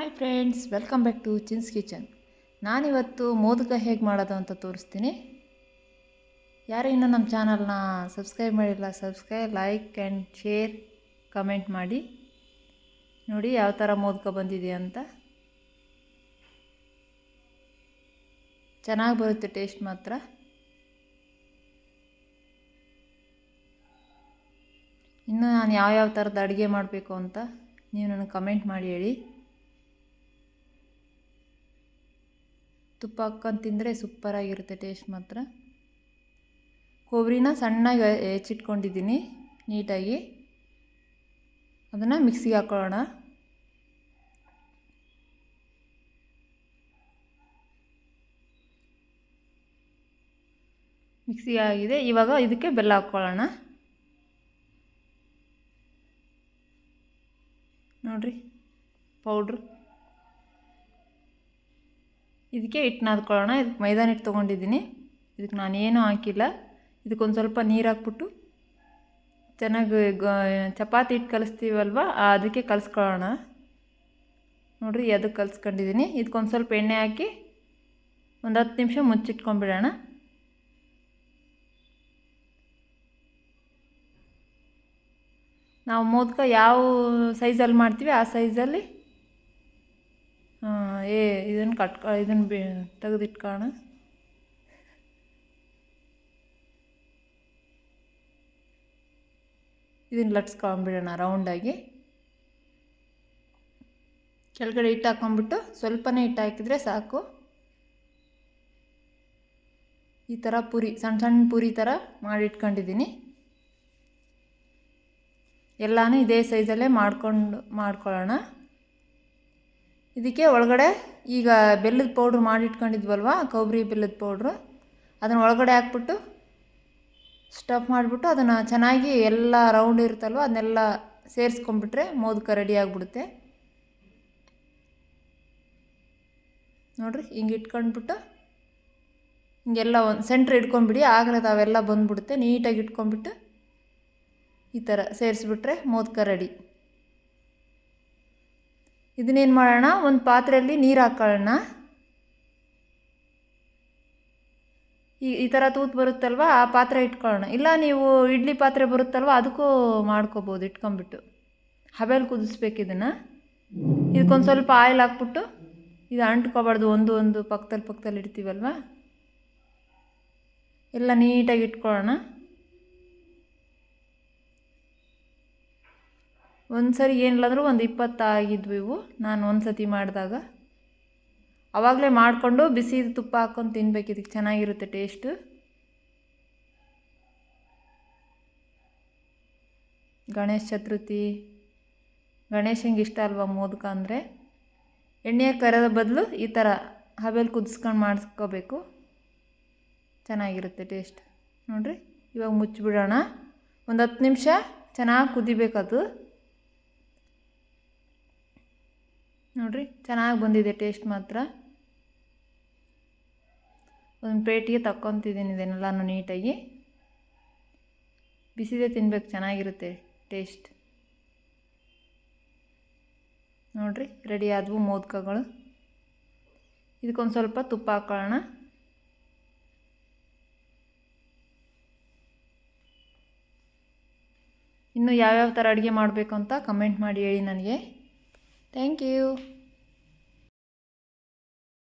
Hi friends welcome back to Chin's kitchen ನಾನಿವತ್ತು ಮೋದಕ ಹೇಗೆ ಮಾಡೋದು ಅಂತ ತೋರಿಸ್ತೀನಿ. ಯಾರು ಇನ್ನೂ ನಮ್ಮ ಚಾನಲ್ನ ಸಬ್ಸ್ಕ್ರೈಬ್ ಮಾಡಿಲ್ಲ subscribe like and share comment ಮಾಡಿ. ನೋಡಿ ಯಾವ ಥರ ಮೋದಕ ಬಂದಿದೆ ಅಂತ. ಚೆನ್ನಾಗಿ ಬರುತ್ತೆ ಟೇಸ್ಟ್ ಮಾತ್ರ. ಇನ್ನು ನಾನು ಯಾವ್ಯಾವ ಥರದ ಅಡುಗೆ ಮಾಡಬೇಕು ಅಂತ ನೀವು ನನಗೆ ಕಮೆಂಟ್ ಮಾಡಿ ಹೇಳಿ. ತುಪ್ಪ ಹಾಕ್ಕೊಂಡು ತಿಂದರೆ ಸೂಪರಾಗಿರುತ್ತೆ ಟೇಸ್ಟ್ ಮಾತ್ರ. ಕೊಬ್ಬರಿನ ಸಣ್ಣಗೆ ಹೆಚ್ಚಿಟ್ಕೊಂಡಿದ್ದೀನಿ ನೀಟಾಗಿ. ಅದನ್ನು ಮಿಕ್ಸಿಗೆ ಹಾಕೊಳ್ಳೋಣ. ಮಿಕ್ಸಿ ಆಗಿದೆ. ಇವಾಗ ಇದಕ್ಕೆ ಬೆಲ್ಲ ಹಾಕ್ಕೊಳ್ಳೋಣ ನೋಡಿರಿ ಪೌಡ್ರು ಇದಕ್ಕೆ ಹಿಟ್ಟು ನಾದ್ಕೊಳ್ಳೋಣ. ಇದಕ್ಕೆ ಮೈದಾನ ಹಿಟ್ಟು ತೊಗೊಂಡಿದ್ದೀನಿ. ಇದಕ್ಕೆ ನಾನೇನು ಹಾಕಿಲ್ಲ. ಇದಕ್ಕೊಂದು ಸ್ವಲ್ಪ ನೀರು ಹಾಕ್ಬಿಟ್ಟು ಚೆನ್ನಾಗಿ ಚಪಾತಿ ಹಿಟ್ಟು ಕಲಿಸ್ತೀವಲ್ವ? ಅದಕ್ಕೆ ಕಲಿಸ್ಕೊಳ್ಳೋಣ. ನೋಡಿರಿ ಅದಕ್ಕೆ ಕಲಿಸ್ಕೊಂಡಿದ್ದೀನಿ. ಇದಕ್ಕೊಂದು ಸ್ವಲ್ಪ ಎಣ್ಣೆ ಹಾಕಿ ಒಂದು ಹತ್ತು ನಿಮಿಷ ಮುಚ್ಚಿಟ್ಕೊಂಡ್ಬಿಡೋಣ. ನಾವು ಮೋದಕ ಯಾವ ಸೈಜಲ್ಲಿ ಮಾಡ್ತೀವಿ? ಆ ಸೈಜಲ್ಲಿ ಏ ಇದನ್ನು ಕಟ್ಕೊ ಇದನ್ನು ಬಿ, ತೆಗೆದಿಟ್ಕೋಣ. ಇದನ್ನು ಲಟ್ಸ್ಕೊಂಬಿಡೋಣ ರೌಂಡಾಗಿ. ಕೆಳಗಡೆ ಹಿಟ್ಟು ಹಾಕ್ಕೊಂಬಿಟ್ಟು ಸ್ವಲ್ಪನೇ ಹಿಟ್ಟು ಹಾಕಿದರೆ ಸಾಕು. ಈ ಥರ ಪುರಿ ಸಣ್ಣ ಸಣ್ಣ ಪುರಿ ಥರ ಮಾಡಿಟ್ಕೊಂಡಿದ್ದೀನಿ. ಎಲ್ಲನೂ ಇದೇ ಸೈಜಲ್ಲೇ ಮಾಡ್ಕೊಂಡು, ಮಾಡ್ಕೊಳ್ಳೋಣ. ಇದಕ್ಕೆ ಒಳಗಡೆ ಈಗ ಬೆಲ್ಲದ ಪೌಡ್ರ್ ಮಾಡಿಟ್ಕೊಂಡಿದ್ವಲ್ವ? ಕೊಬ್ಬರಿ ಬೆಲ್ಲದ ಪೌಡ್ರು ಅದನ್ನು ಒಳಗಡೆ ಹಾಕ್ಬಿಟ್ಟು ಸ್ಟಫ್ ಮಾಡಿಬಿಟ್ಟು ಅದನ್ನು ಚೆನ್ನಾಗಿ ಎಲ್ಲ ರೌಂಡ್ ಇರುತ್ತಲ್ವ, ಅದನ್ನೆಲ್ಲ ಸೇರಿಸ್ಕೊಂಡ್ಬಿಟ್ರೆ ಮೋದಕ ರೆಡಿ ಆಗಿಬಿಡುತ್ತೆ. ನೋಡಿರಿ, ಹಿಂಗೆ ಇಟ್ಕೊಂಡ್ಬಿಟ್ಟು ಹಿಂಗೆಲ್ಲ ಒಂದು ಸೆಂಟ್ರ್ ಇಟ್ಕೊಂಡ್ಬಿಡಿ, ಆಗಲೇ ತಾವೆಲ್ಲ ಬಂದುಬಿಡುತ್ತೆ. ನೀಟಾಗಿ ಇಟ್ಕೊಂಡ್ಬಿಟ್ಟು ಈ ಥರ ಸೇರಿಸ್ಬಿಟ್ರೆ ಮೋದಕ ರೆಡಿ ಇದನ್ನೇನು ಮಾಡೋಣ? ಒಂದು ಪಾತ್ರೆಯಲ್ಲಿ ನೀರು ಹಾಕೊಳ್ಳೋಣ. ಈ ಈ ಥರ ತೂತು ಬರುತ್ತಲ್ವ? ಆ ಪಾತ್ರೆ ಇಟ್ಕೊಳ್ಳೋಣ. ಇಲ್ಲ, ನೀವು ಇಡ್ಲಿ ಪಾತ್ರೆ ಬರುತ್ತಲ್ವ? ಅದಕ್ಕೂ ಮಾಡ್ಕೋಬೋದು ಇಟ್ಕೊಂಬಿಟ್ಟು ಹಬೆಲ್ ಕುದಿಸ್ಬೇಕು ಇದನ್ನು. ಇದಕ್ಕೊಂದು ಸ್ವಲ್ಪ ಆಯಿಲ್ ಹಾಕ್ಬಿಟ್ಟು ಇದು ಅಂಟ್ಕೋಬಾರ್ದು, ಒಂದು ಒಂದು ಪಕ್ಕದಲ್ಲಿ ಪಕ್ಕದಲ್ಲಿ ಇಡ್ತೀವಲ್ವ? ಎಲ್ಲ ನೀಟಾಗಿ ಇಟ್ಕೊಳ್ಳೋಣ. ಒಂದು ಸರಿ ಏನಿಲ್ಲ ಅಂದರೂ ಒಂದು ಇಪ್ಪತ್ತು ಆಗಿದ್ವು ಇವು. ನಾನು ಒಂದು ಸತಿ ಮಾಡಿದಾಗ. ಆವಾಗಲೇ ಮಾಡಿಕೊಂಡು ಬಿಸಿ ತುಪ್ಪ ಹಾಕ್ಕೊಂಡು ತಿನ್ಬೇಕು. ಇದಕ್ಕೆ ಚೆನ್ನಾಗಿರುತ್ತೆ ಟೇಸ್ಟು ಗಣೇಶ ಚತುರ್ಥಿ. ಗಣೇಶಂಗೆ ಇಷ್ಟ ಅಲ್ವಾ ಮೋದಕ ಅಂದರೆ? ಎಣ್ಣೆ ಕರೆದ ಬದಲು ಈ ಥರ ಹಬೆಲ್ ಕುದಿಸ್ಕೊಂಡು ಮಾಡಿಸ್ಕೋಬೇಕು. ಚೆನ್ನಾಗಿರುತ್ತೆ ಟೇಸ್ಟ್ ನೋಡಿರಿ, ಇವಾಗ ಮುಚ್ಚಿಬಿಡೋಣ ಒಂದು ಹತ್ತು ನಿಮಿಷ ಚೆನ್ನಾಗಿ ಕುದಿಬೇಕದು. ನೋಡಿರಿ, ಚೆನ್ನಾಗಿ ಬಂದಿದೆ ಟೇಸ್ಟ್ ಮಾತ್ರ. ಒಂದು ಪ್ಲೇಟಿಗೆ ತಕ್ಕೊತಿದ್ದೀನಿ ಇದನ್ನೆಲ್ಲನೂ ನೀಟಾಗಿ. ಬಿಸಿದೆ ತಿನ್ಬೇಕು, ಚೆನ್ನಾಗಿರುತ್ತೆ ಟೇಸ್ಟ್ ನೋಡಿರಿ ರೆಡಿ ಆದವು ಮೋದಕಗಳು. ಇದಕ್ಕೊಂದು ಸ್ವಲ್ಪ ತುಪ್ಪ ಹಾಕ್ಕೊಳ್ಳೋಣ ಇನ್ನು ಯಾವ್ಯಾವ ಥರ ಅಡುಗೆ ಮಾಡಬೇಕು ಅಂತ ಕಮೆಂಟ್ ಮಾಡಿ ಹೇಳಿ ನನಗೆ. Thank you.